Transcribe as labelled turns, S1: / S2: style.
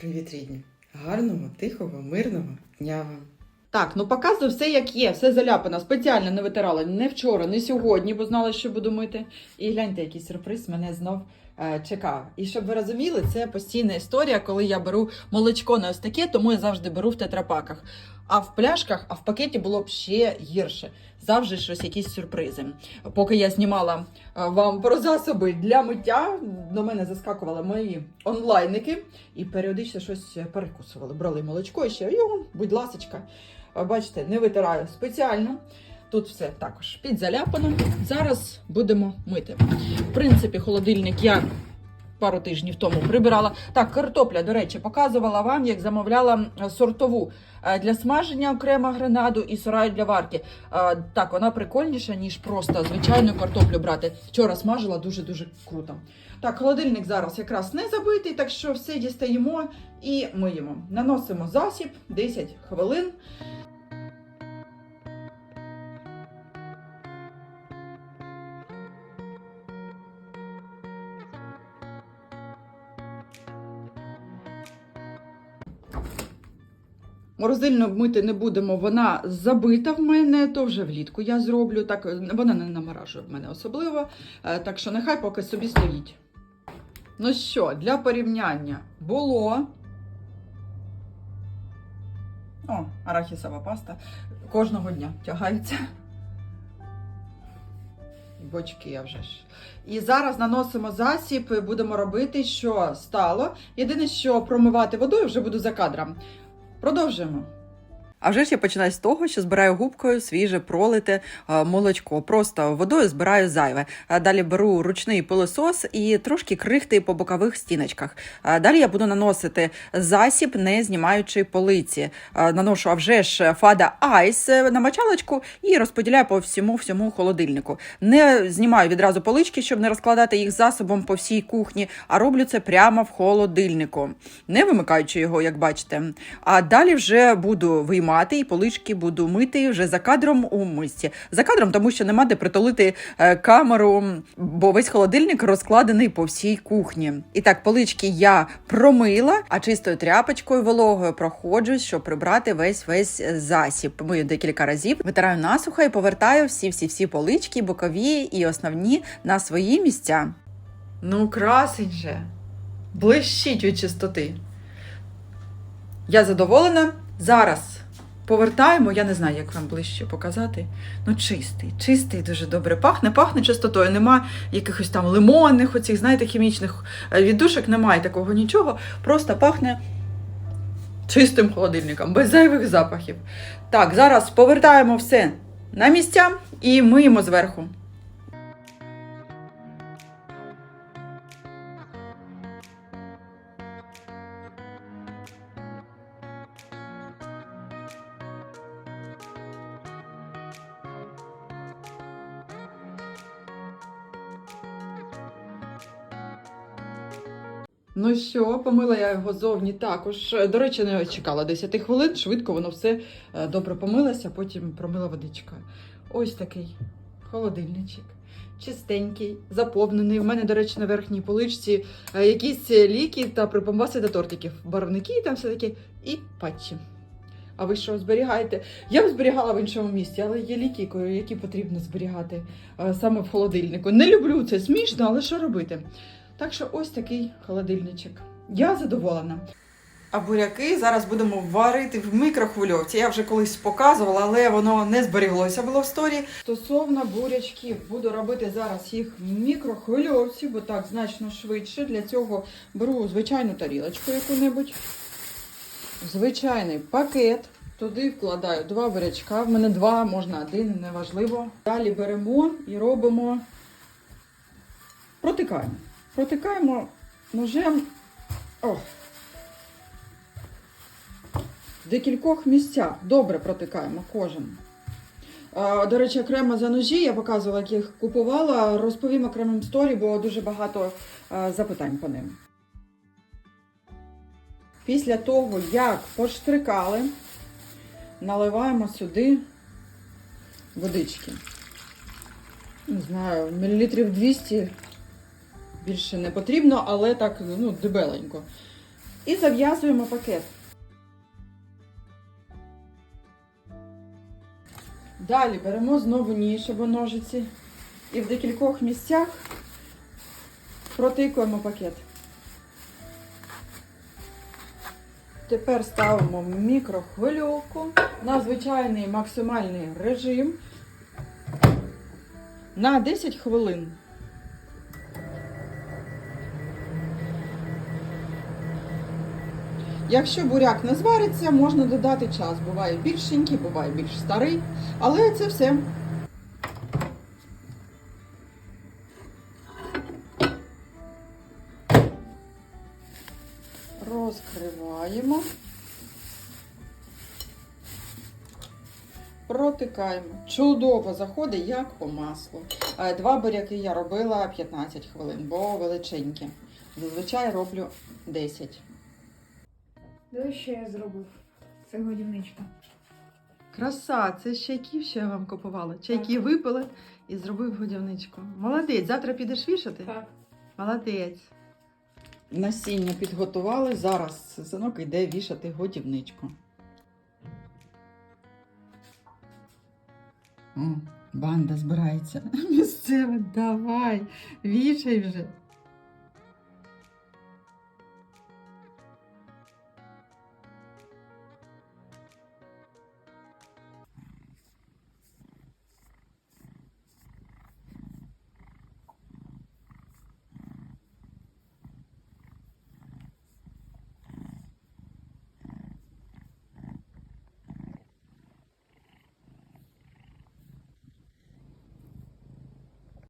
S1: Привіт, рідні! Гарного, тихого, мирного дня вам!
S2: Так, ну показую все як є, все заляпано. Спеціально не витирала не вчора, не сьогодні, бо знала, що буду мити. І гляньте, який сюрприз мене знов е, чекав. І щоб ви розуміли, це постійна історія, коли я беру молочко не ось таке, тому я завжди беру в тетрапаках. А в пляшках, а в пакеті було б ще гірше. Завжди щось, якісь сюрпризи. Поки я знімала е, вам про засоби для миття, до мене заскакували мої онлайники і періодично щось перекусували. Брали молочко і ще його, будь ласочка. Бачите, не витираю спеціально. Тут все також підзаляпано. Зараз будемо мити. В принципі, холодильник я пару тижнів тому прибирала. Так, картопля, до речі, показувала вам, як замовляла е, сортову е, для смаження окремо гренаду і сараю для варки. Е, Так, вона прикольніша, ніж просто звичайну картоплю брати. Вчора смажила дуже-дуже круто. Так, холодильник зараз якраз не забитий, так що все дістаємо і миємо. Наносимо засіб 10 хвилин. Морозильну мити не будемо, вона забита в мене, то вже влітку я зроблю. Так, вона не наморажує в мене особливо. Е, Так що нехай поки собі стоїть. Ну що, для порівняння було. О, арахісова паста. Кожного дня тягається. Бочки я вже ж. І зараз наносимо засіб, будемо робити, що стало. Єдине, що промивати водою вже буду за кадром. Продовжуємо. А вже ж я починаю з того, що збираю губкою свіже пролите е, молочко. Просто водою збираю зайве. Далі беру ручний пилосос і трошки крихти по бокових стіночках. А Далі я буду наносити засіб, не знімаючи полиці. Наношу а вже ж фада айс на мочалочку і розподіляю по всьому всьому холодильнику. Не знімаю відразу полички, щоб не розкладати їх засобом по всій кухні, а роблю це прямо в холодильнику, не вимикаючи його, як бачите. А далі вже буду виймати і полички буду мити вже за кадром у мисці. За кадром, тому що нема де притулити е, камеру, бо весь холодильник розкладений по всій кухні. І так, полички я промила, а чистою тряпочкою вологою проходжусь, щоб прибрати весь весь засіб. Мию декілька разів, витираю насухо і повертаю всі всі всі полички, бокові і основні на свої місця. Ну, красень же, блищить від чистоти. Я задоволена. Зараз повертаємо, я не знаю, як вам ближче показати. Ну, чистий, чистий, дуже добре пахне. Пахне чистотою. Нема якихось там лимонних, оцих, знаєте, хімічних е, віддушок, немає такого нічого. Просто пахне чистим холодильником, без зайвих запахів. Так, зараз повертаємо все на місця і миємо зверху. Ну що, помила я його зовні також. До речі, не чекала 10 хвилин, швидко воно все е, добре помилося, потім промила водичкою. Ось такий холодильничок. Чистенький, заповнений. У мене, до речі, на верхній поличці е, якісь ліки та припомбаси до тортиків, барвники там все таке і патчі. А ви що зберігаєте? Я б зберігала в іншому місці, але є ліки, які потрібно зберігати е, саме в холодильнику. Не люблю це смішно, але що робити? Так що ось такий холодильничок. Я задоволена. А буряки зараз будемо варити в мікрохвильовці. Я вже колись показувала, але воно не зберіглося було в сторі. Стосовно бурячків, буду робити зараз їх в мікрохвильовці, бо так значно швидше. Для цього беру звичайну тарілочку яку-небудь, звичайний пакет. Туди вкладаю два бурячка. В мене два, можна один, неважливо. Далі беремо і робимо, протикаємо. Протикаємо ножем о, в декількох місцях. Добре протикаємо кожен. До речі, окремо за ножі я показувала, як їх купувала. Розповім окремим сторі, бо дуже багато запитань по ним. Після того, як поштрикали, наливаємо сюди водички. Не знаю, мілілітрів 200 більше не потрібно, але так ну, дебеленько. І зав'язуємо пакет. Далі беремо знову ніж або ножиці і в декількох місцях протикуємо пакет. Тепер ставимо мікрохвильовку на звичайний максимальний режим на 10 хвилин. Якщо буряк не звариться, можна додати час. Буває більшенький, буває більш старий, але це все. Розкриваємо. Протикаємо. Чудово заходить, як по маслу. Е, Два буряки я робила 15 хвилин, бо величенькі. Зазвичай роблю 10.
S3: Диви, що я зробив. Це годівничка.
S2: Краса, це з чайків, що я вам купувала. Чайки випили і зробив годівничку. Молодець, завтра підеш вішати?
S3: Так.
S2: Молодець. Насіння підготували. Зараз синок йде вішати годівничку. О, банда збирається. Місцева, давай, вішай вже.